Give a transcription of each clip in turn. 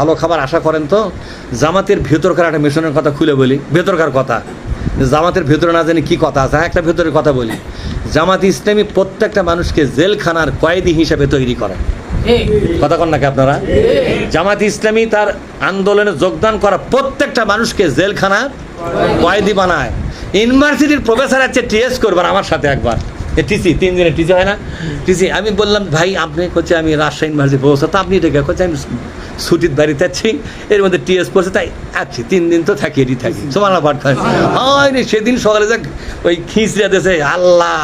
ভালো খাবার আশা করেন তো? জামাতের ভেতরকার একটা মিশনের কথা খুলে বলি। ভেতরকার কথা। জামাতের ভেতরে না জানি কি কথা আছে। হ্যাঁ, একটা ভেতরের কথা বলি। জামাত ইসলামী প্রত্যেকটা মানুষকে জেলখানার কয়েদি হিসাবে তৈরি করে। কথা কন নাকি আপনারা? জামাত ইসলামী তার আন্দোলনে যোগদান করা প্রত্যেকটা মানুষকে জেলখানার কয়েদি বানায়। ইউনিভার্সিটির প্রফেসর আছে টিএস করবেন আমার সাথে একবার। টিসি তিন দিনের টিসি, হয় না? টিসি, আমি বললাম, ভাই, আপনি করছে আমি রাজশাহী ইউনিভার্সিটি প্রফেসর তো আপনি ডেকে করছে আমি ছুটির বাড়িতে আছি, এর মধ্যে টিএস পড়ছে, তাই আছি, তিন দিন তো থাকি, এটি থাকি। সমান পাঠ হয় রে, সেদিন সকালে যাক, ওই খিঁচড়ে দেশে আল্লাহ,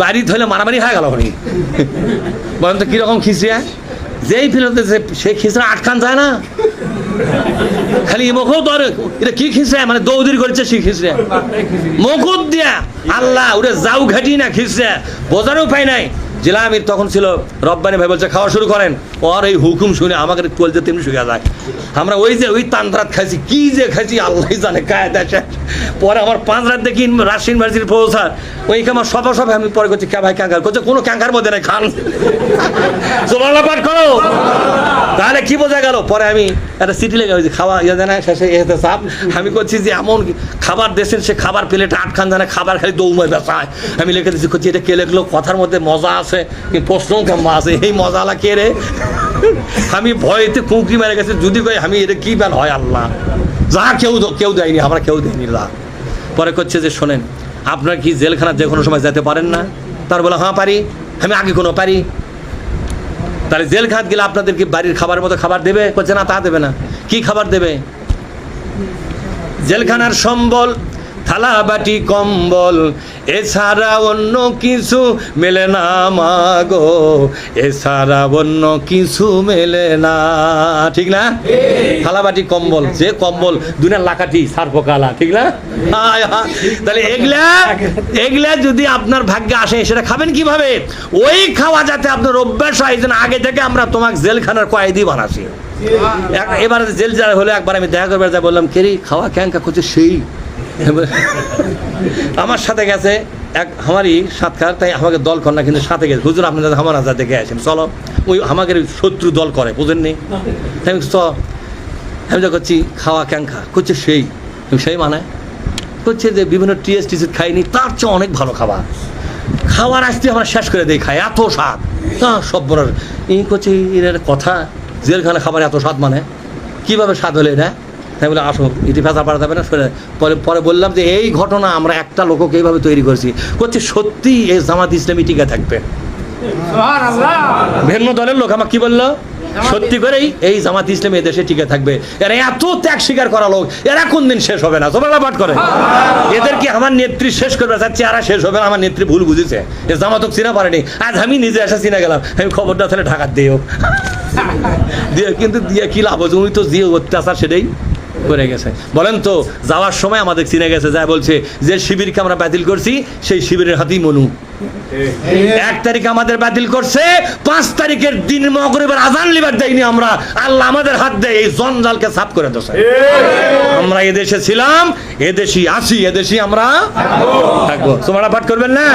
বাড়ি ধরলে মারামারি হয়ে গেল ওখানে বলেন তো, কীরকম খিচড়িয়া যেই ফিরতে সে খিচড়া আটকান যায় না। খালি মুখও তো এটা কি খিচড়া? মানে দৌদির করেছে সে খিচড়া। মুকুট দিয়া আল্লাহ ওরে যাও ঘাটি না খিচড়া। বোঝারও উপায় নাই। জেলা আমির তখন ছিল, রব্বানি ভাই বলছে, খাওয়া শুরু করেন। ওর এই হুকুম শুনে আমাকে চলতে তেমনি শুয়ে যায়। আমরা ওই যে ওই তান্দ্রাত খাইছি, কি যে খাইছি আল্লাহ জানে কায় দেশে পরে আমার পাঁচ রাত দেখি রাজশাহী ইউনিভার্সিটির প্রফেসর। ওইকে আমার সবা সবে আমি পরে করছি কে ভাই ক্যাঙ্কার করছে কোনো ক্যাঙ্কার মধ্যে নাই, খান। সোমালা পাঠ করো। তাহলে কি বোঝা গেল? পরে আমি একটা সিটি লেগে হয়েছি খাওয়া ইয়ে জানা শেষে এতে চাপ আমি করছি যে এমন খাবার দেশের সে খাবার প্লেটে আটখান জানে খাবার খালি দৌমায় বেসায় আমি লিখে দিচ্ছি করছি এটা কে লিখলো? কথার মধ্যে মজা আছে, কি প্রশ্নও কেমন আছে? এই মজালা কে রে? আমি ভয়েতে কুঁকি মেরে গেছে, যদি কই আমি, এটা কি বেল হয় আল্লাহ? যা কেউ কেউ দেয়নি, আমরা কেউ দেয়নি লা পরে করছে যে, শোনেন, আপনার কি জেলখানা যে কোনো সময় যেতে পারেন না? তার বলে হ্যাঁ পারি। আমি আগে কোনো পারি। তাহলে জেল খাত গেলে আপনাদেরকে বাড়ির খাবার মতো খাবার দেবে? বলছে, না, তা দেবে না। কি খাবার দেবে? জেলখানার সম্বল থালা বাটি কম্বল, এছাড়া অন্য কিছু মেলে না মাগো এছাড়া অন্য কিছু মেলে না, ঠিক না? থালা বাটি কম্বল, যে কম্বল দুনিয়ার লাকাটি সার্পকালা ঠিক না। তাহলে এগুলা এগুলা যদি আপনার ভাগ্যে আসে, সেটা খাবেন কীভাবে? ওই খাওয়া যাতে আপনার অভ্যাস হয় জন্য আগে থেকে আমরা তোমাকে জেলখানার কয়েদি এক- এবারে জেল যা হলে, একবার আমি দেখা করবার যা বললাম, কেরি, খাওয়া ক্যাঙ্কা করছে সেই আমার সাথে গেছে এক, আমারই সাতকার, তাই আমাকে দল কর না, কিন্তু সাথে গেছে। হুজুর আপনাদের আমার আজাদ দেখে আসেন। চলো, ওই আমাকে শত্রু দল করে, বুঝেননি? আমি চ, আমি যা করছি, খাওয়া ক্যাঙ্কা করছে সেই সেই মানে? করছে যে বিভিন্ন টিএস টিএস খাইনি, তার চেয়ে অনেক ভালো খাবার। খাওয়ার আসতে আমরা শেষ করে দিই খাই, এত স্বাদ। তা সব বড় এই করছে, এর কথা জেলখানা খাবার এত স্বাদ মানে। কীভাবে স্বাদ হলে এটা? তাই বলে আসো ফেঁচা পাড়া যাবে না? শুনে পরে পরে বললাম যে এই ঘটনা আমরা একটা লোককে এইভাবে তৈরি করেছি। করছে সত্যি এই জামাত ইসলামী টিকে থাকবে। ভিন্ন দলের লোক আমাকে কি বলল? সত্যি করেই এই জামাত ইসলামী দেশে টিকে থাকবে। এরা এত ত্যাগ স্বীকার করা লোক এরা কোন দিন শেষ হবে না? তোমরা পাঠ করে। এদের কি আমার নেত্রী শেষ করবে? চাচ্ছে এরা শেষ হবে না আমার নেত্রী ভুল বুঝেছে। এ জামাতক চিনা পারেনি। আজ আমি নিজে এসে চিনা গেলাম। আমি খবরটা তাহলে ঢাকার দিও দিয়ে কিন্তু দিয়ে কি লাভ উনি তো যে অত্যাচার সেটাই করে গেছে। বলেন তো, যাওয়ার সময় আমাদের চিনে গেছে যা বলছে, যে শিবিরকে আমরা বাতিল করছি, সেই শিবিরের হাতেই মনু। এক তারিখ আমাদের বাতিল করছে, পাঁচ তারিখের দিন মগরিবের আজান লিবার দেয়নি আমরা। আল্লাহ আমাদের হাত দেয়, এই জঞ্জালকে সাফ করে দেছে আমরা এদেশে ছিলাম এদেশি আসি এদেশি আমরা থাকব। তোমরা পাঠ করবেন না?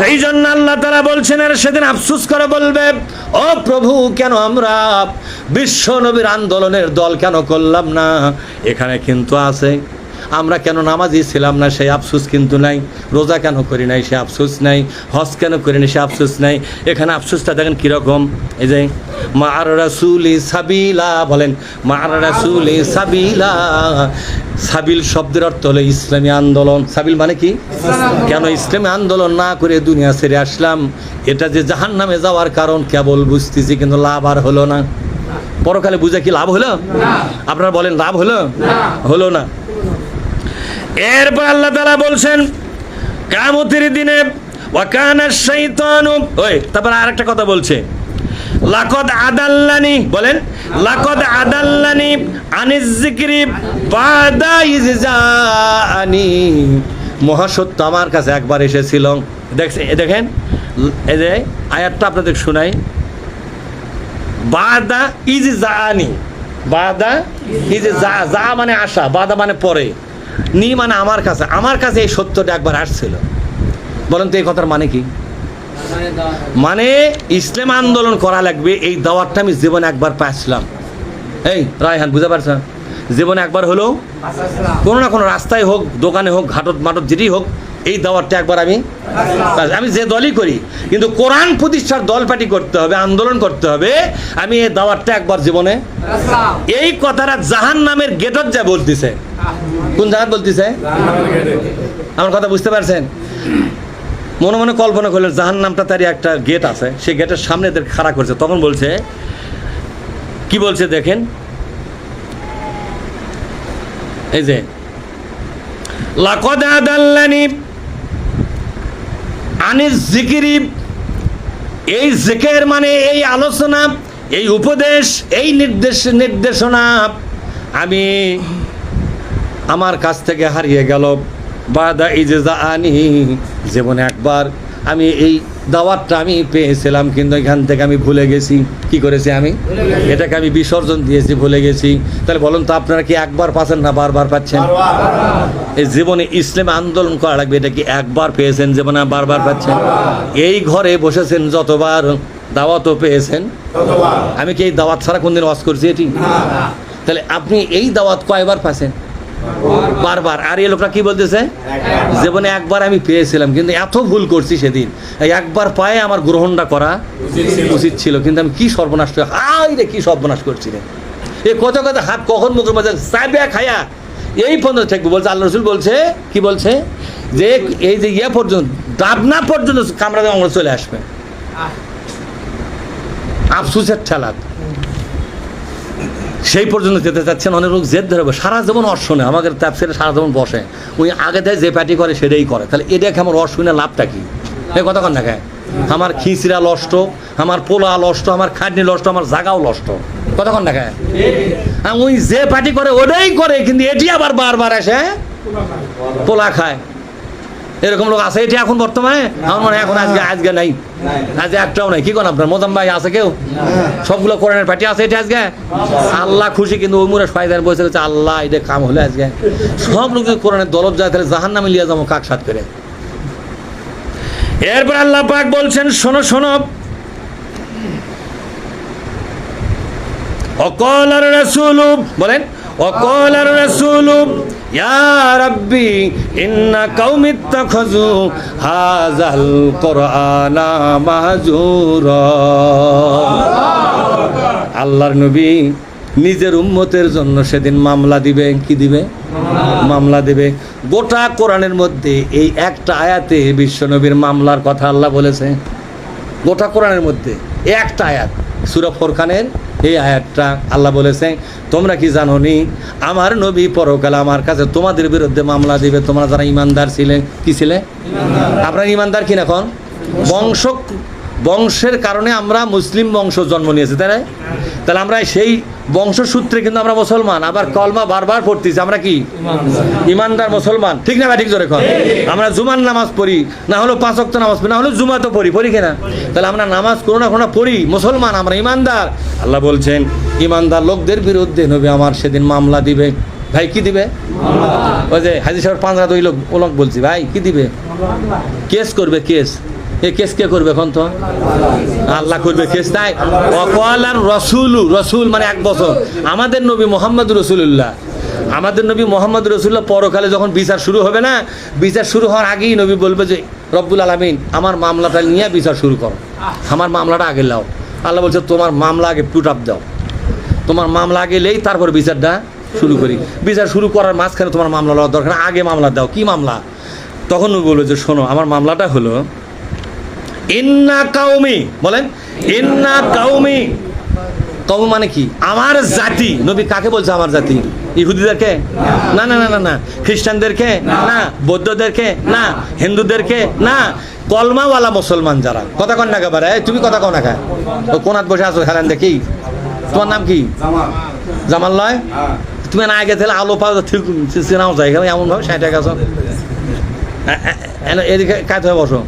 সেই জন্য আল্লাহ তারা বলছেন আর সেদিন আফসুস করে বলবে ও প্রভু কেন আমরা বিশ্ব নবীর আন্দোলনের দল কেন করলাম না? এখানে কিন্তু আছে। আমরা কেন নামাজি ছিলাম না? সেই আফসোস কিন্তু নাই। রোজা কেন করি নাই? সে আফসোস নাই। হজ কেন করি নাই? সে আফসোস নাই। এখানে আফসোসটা দেখেন কীরকম? এই যে মার রাসুলি সাবিলা বলেন মার রাসুলি সাবিলা। সাবিল শব্দের অর্থ হলো ইসলামী আন্দোলন। সাবিল মানে কি? কেন ইসলামী আন্দোলন না করে দুনিয়া ছেড়ে আসলাম? এটা যে জাহান নামে যাওয়ার কারণ কেবল বুঝতেছি কিন্তু লাভ আর হলো না। পরকালে বুঝে কি লাভ হলো? আপনারা বলেন লাভ হলো? হলো না। এরপর আল্লাহ তালা বলছেন কামতির দিনে ওয়াকানা শাইতানু ওই, তারপর আরেকটা কথা বলছে, লাকদ আদাল্লানি, বলেন, লাকদ আদাল্লানি আনিজ যিকরি বাদা ইজানি মহাসত্য আমার কাছে একবার এসেছিল। দেখছে দেখেন এই যে আয়াতটা আপনাদের শোনাই, বাদা ইজ জানি বাদা ইজ যা যা মানে আশা, বাদা মানে পরে। নি মানে আমার কাছে আমার কাছে এই সত্যটা একবার আসছিল। বলেন তো এই কথার মানে কি? মানে ইসলাম আন্দোলন করা লাগবে, এই দাওয়াতটা আমি জীবনে একবার পাইছিলাম। এই, রায়হান, বুঝতে পারছ জীবনে একবার হলেও কোনো না কোনো রাস্তায় হোক, দোকানে হোক, ঘাটত মাটত যেটি হোক, এই দাওয়াতটা একবার আমি আমি যে দলই করি, কিন্তু কোরআন প্রতিষ্ঠার দল পার্টি করতে হবে, আন্দোলন করতে হবে, আমি এই দাওয়াতটা একবার জীবনে এই কথাটা জাহান নামের গেটত যা বলতেছে। কোন জাহান বলতেছে? আমার কথা বুঝতে পারছেন? মনে মনে কল্পনা করলেন জাহান নামটা তারই একটা গেট আছে, সেই গেটের সামনে এদের খাড়া করছে, তখন বলছে, কি বলছে দেখেন? এই যে, লাকদ আদাল্লানি আনিস জিকিরি, এই জিকের মানে এই আলোচনা, এই উপদেশ, এই নির্দেশ, নির্দেশনা আমি আমার কাছ থেকে হারিয়ে গেল। বাদা ইজেজা আনি জীবনে একবার আমি এই দাওয়াতটা আমি পেয়েছিলাম কিন্তু এখান থেকে আমি ভুলে গেছি। কি করেছি আমি? এটাকে আমি বিসর্জন দিয়েছি ভুলে গেছি। তাহলে বলুন তো আপনারা কি একবার পাচ্ছেন না বারবার পাচ্ছেন? এই জীবনে ইসলাম আন্দোলন করা লাগবে এটা কি একবার পেয়েছেন জীবনে বারবার পাচ্ছেন? এই ঘরে বসেছেন যতবার দাওয়াতও পেয়েছেন। আমি কি এই দাওয়াত ছাড়া কোনদিন ওয়াজ করছি এটি? তাহলে আপনি এই দাওয়াত কয়বার পাচ্ছেন? বারবার। আর এই লোকটা কি বলতেছে? জীবনে একবার আমি পেয়েছিলাম, কিন্তু এত ভুল করছি সেদিন। একবার পায়ে আমার গ্রহণটা করা উচিত ছিল, কিন্তু আমি কি সর্বনাশ হাই রে, কি সর্বনাশ করছি রে। এই কত কত হাত কখন মুখের মাঝে সাইবে খায়া। এই পর্যন্ত থাকবে বলছে আল্লাহ রসুল বলছে, কি বলছে? যে এই যে ইয়ে পর্যন্ত, ডাবনা পর্যন্ত কামড়াতে আমরা চলে আসবে। আফসুসের ঠেলাত। সেই পর্যন্ত যেতে চাচ্ছেন অনেক লোক জেদ ধরে সারা জীবন অর আমাদের তাপসিরে সারা জীবন বসে। ওই আগে থেকে যে প্যাটি করে সেটাই করে। তাহলে এটাকে আমার অর লাভটা কি? এই কথা কন আমার খিচড়া লষ্ট, আমার পোলা লষ্ট, আমার খাটনি লষ্ট, আমার জাগাও লষ্ট। কতক্ষণ দেখে ওই যে পার্টি করে ওটাই করে, কিন্তু এটি আবার বারবার আসে পোলা খায়। এরকম লোক আছে এটি এখন বর্তমানে? আমার মনে হয় এখন আজকে আজকে নাই। আজকে একটাও নাই। কি কোন আপনার? মোদাম ভাই আছে কেউ? সবগুলো কোরআনের পার্টি আছে এটা আজকে? আল্লাহ খুশি কিন্তু ওই মুরে ফায়দার বসে গেছে আল্লাহ এটা কাম হলে আজকে। সব লোক যদি কোরআনের দলত যায় তাহলে জাহান নামে লিয়ে যাব কাক সাত করে? এরপর আল্লাহ পাক বলছেন শোনো শোনো। অকল আর রাসূল বলেন আর রাসূল ইয়া রাব্বি ইন্না কাউমি ইত্তাখাযু হাযাল কুরআনা মাহজুরা আল্লাহর নবী নিজের উম্মতের জন্য সেদিন মামলা দিবে, কি দিবে? মামলা দিবে। গোটা কোরআনের মধ্যে এই একটা আয়াতে বিশ্বনবীর মামলার কথা আল্লাহ বলেছে। গোটা কোরআনের মধ্যে একটা আয়াত, সুরা ফোরখানের এই আয়াতটা আল্লাহ বলেছে তোমরা কি জানো নি আমার নবী পরকালে আমার কাছে তোমাদের বিরুদ্ধে মামলা দিবে তোমরা যারা ইমানদার ছিলে কি ছিলে? আপনার ইমানদার কি না এখন? বংশ বংশের কারণে আমরা মুসলিম বংশ জন্ম নিয়েছি তাই না? তাহলে আমরা সেই বংশসূত্রে কিন্তু আমরা মুসলমান আবার কলমা বারবার পড়তেছি আমরা কি? ইমানদার। মুসলমান। ঠিক না ভাই ঠিক জোরে কর আমরা জুমার নামাজ পড়ি না হলো পাঁচ অক্ত নামাজ পড়ি না হলো জুমা তো পড়ি পড়ি কিনা তাহলে আমরা নামাজ কোনো না কোনো পড়ি মুসলমান আমরা ইমানদার। আল্লাহ বলছেন ইমানদার লোকদের বিরুদ্ধে নবী আমার সেদিন মামলা দিবে। ভাই কি দিবে? ওই যে হাজি সাহেব পাঁচরা দুই লোক ও লোক বলছি ভাই কি দিবে? কেস করবে কেস। এ করবে এখন তো? আল্লাহ করবে কেস অকল আর রসুল রসুল মানে এক বছর। আমাদের নবী মোহাম্মদ রসুল্লাহ আমাদের নবী মোহাম্মদ রসুল্লাহ পরকালে যখন বিচার শুরু হবে না, বিচার শুরু হওয়ার আগেই নবী বলবে যে, রব্বুল আলমিন, আমার মামলাটা নিয়ে বিচার শুরু করো। আমার মামলাটা আগে লাও আল্লাহ বলছে, তোমার মামলা আগে পুট আপ দাও। তোমার মামলা আগে লেই তারপর বিচারটা শুরু করি। বিচার শুরু করার মাঝখানে তোমার মামলা লওয়ার দরকার, আগে মামলা দাও। কি মামলা? তখন বলল যে, শোনো, আমার মামলাটা হলো ইন্না কাউমি বলেন ইন্না কাউমি কৌম মানে কি? আমার জাতি। নবী কাকে বলছে আমার জাতি? ইহুদিদেরকে? না না না না না। খ্রিস্টানদেরকে? না। বৌদ্ধদেরকে? না। হিন্দুদেরকে? না। কলমাওয়ালা মুসলমান যারা। কথা কন না কাবার তুমি কথা কন না ও কোনাত বসে আছো খেলেন দেখি? তোমার নাম কি? জামাল। লয় তুমি না আগে তাহলে আলো পাও ঠিক চিনাও যায়। এমন ভাবে ষাট টাকা আছো। এদিকে কাজ হয়ে বসো।